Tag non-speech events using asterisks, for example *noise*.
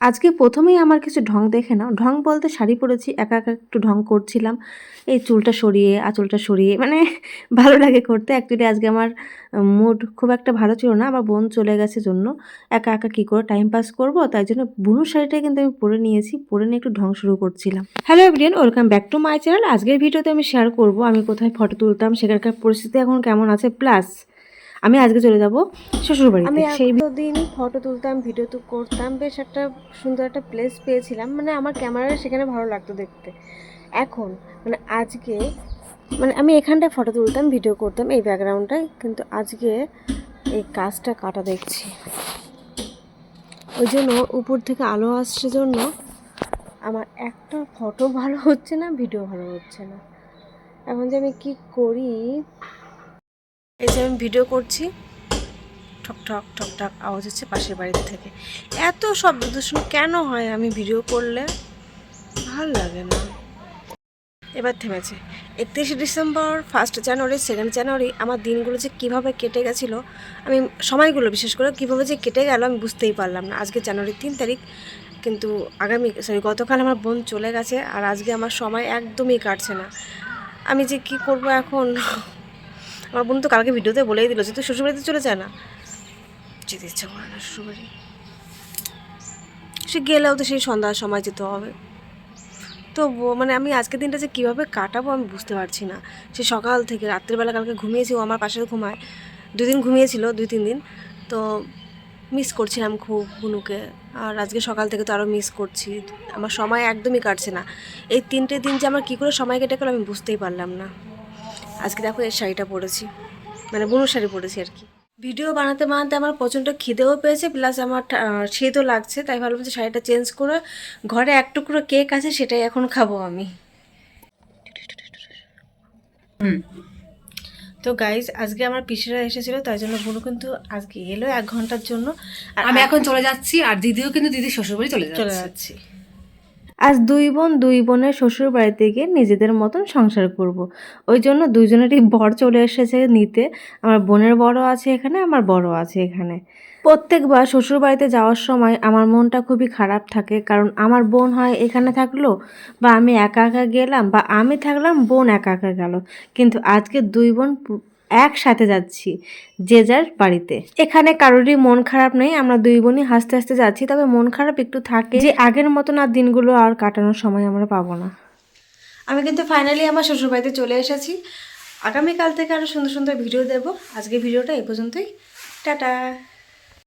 আজকে প্রথমেই আমার কিছু ঢং দেখে নাও। ঢং বলতে শাড়ি পরেছি, একা একা একটু ঢং করছিলাম। এই চুলটা সরিয়ে, আঁচলটা সরিয়ে মানে *laughs* ভালো লাগে করতে। অ্যাকচুয়ালি আজকে আমার মুড খুব একটা ভালো ছিল না, আমার বোন চলে গেছে জন্য। একা একা কী করে টাইম পাস করব? তাই জন্য বুনুর শাড়িটা কিন্তু আমি পরে নিয়েছি, পরে নিয়ে একটু ঢং শুরু করছিলাম। Hello everyone welcome back to my channel আজকের ভিডিওতে আমি শেয়ার করব, আমি কোথায় ফটো তুলতাম, সেখানকার পরিস্থিতি এখন কেমন আছে প্লাস আমি আজকে চলে যাব আমি সেই দিন ফটো তুলতাম ভিডিও তো করতাম বেশ একটা সুন্দর একটা প্লেস পেয়েছিলাম। মানে আমার ক্যামেরা সেখানে ভালো লাগতো দেখতে। এখন মানে আজকে মানে আমি এখানটায় ফটো তুলতাম ভিডিও করতাম এই ব্যাকগ্রাউন্ডটায় কিন্তু আজকে এই কাজটা কাটা দেখছি। ওই জন্য উপর থেকে আলো আসছে জন্য আমার একটা ফটো ভালো হচ্ছে না ভিডিও ভালো হচ্ছে না। এখন যে আমি কি করি? এই যে আমি ভিডিও করছি, ঠক ঠক ঠক ঠক আওয়াজ হচ্ছে পাশের বাড়ির থেকে। এত শব্দ দূষণ কেন হয় আমি ভিডিও করলে? ভালো লাগে না। এবার থেমেছে। একত্রিশে December first January second January, আমার দিনগুলো যে কীভাবে কেটে গেছিল, আমি সময়গুলো বিশেষ করে কীভাবে যে কেটে গেল আমি বুঝতেই পারলাম না। আজকে জানুয়ারির তিন তারিখ, কিন্তু আগামী সরি গতকাল আমার বোন চলে গেছে আর আজকে আমার সময় একদমই কাটছে না। আমি যে কি করব এখন? আমার বোন তো কালকে ভিডিওতে বলেই দিল যে, তুই শ্বশুরবাড়িতে চলে যায় না। যেতে ইচ্ছা করে না শ্বশুরবাড়ি। সে গেলেও তো সেই সন্ধ্যার সময় যেতে হবে। তো মানে আমি আজকের দিনটা যে কীভাবে কাটাবো আমি বুঝতে পারছি না। সে সকাল থেকে রাত্রিবেলা কালকে ঘুমিয়েছি, ও আমার পাশে ঘুমায়। দুই দিন ঘুমিয়েছিল দুই তিন দিন। তো মিস করছিলাম খুব বুনুকে। আর আজকে সকাল থেকে তো আরও মিস করছি। আমার সময় একদমই কাটছে না। এই তিনটে দিন যে আমার কী করে সময় কেটে গেলো আমি বুঝতেই পারলাম না। আজকে দেখো এর শাড়িটা পরেছি। মানে বুনুর শাড়ি পরেছি আর কি। ভিডিও বানাতে বানাতে আমার প্রচণ্ড খিদেও পেয়েছে প্লাস আমার শীতও লাগছে তাই ভাবলাম যে শাড়িটা চেঞ্জ করে ঘরে এক টুকরো কেক আছে সেটাই এখন খাব আমি। তো গাইজ আজকে আমার পিসিরা এসেছিল তাই জন্য বুনু কিন্তু আজকে এলো এক ঘণ্টার জন্য। আর আমি এখন চলে যাচ্ছি আর দিদিও কিন্তু দিদি শ্বশুরবাড়ি চলে চলে যাচ্ছি। আজ দুই বোন দুই বোনের শ্বশুর বাড়িতে গিয়ে নিজেদের মতন সংসার করব। ওই জন্য দুইজনেরই বর চলে এসেছে নিতে। আমার বোনের বড় আছে এখানে, আমার বড় আছে এখানে। প্রত্যেকবার শ্বশুর বাড়িতে যাওয়ার সময় আমার মনটা খুবই খারাপ থাকে, কারণ আমার বোন হয় এখানে থাকল বা আমি একা একা গেলাম বা আমি থাকলাম, বোন একা একা গেল। কিন্তু আজকে দুই বোন একসাথে যাচ্ছি যে যার বাড়িতে। এখানে কারোরই মন খারাপ নেই, আমরা দুই বোনই হাসতে হাসতে যাচ্ছি, তবে মন খারাপ একটু থাকে যে আগের মতন আর দিনগুলো আর কাটানোর সময় আমরা পাবো না। আমি কিন্তু ফাইনালি আমার শ্বশুরবাড়িতে চলে এসেছি। আগামীকাল থেকে আরও সুন্দর সুন্দর ভিডিও দেবো। আজকে ভিডিওটা এই পর্যন্তই। টাটা!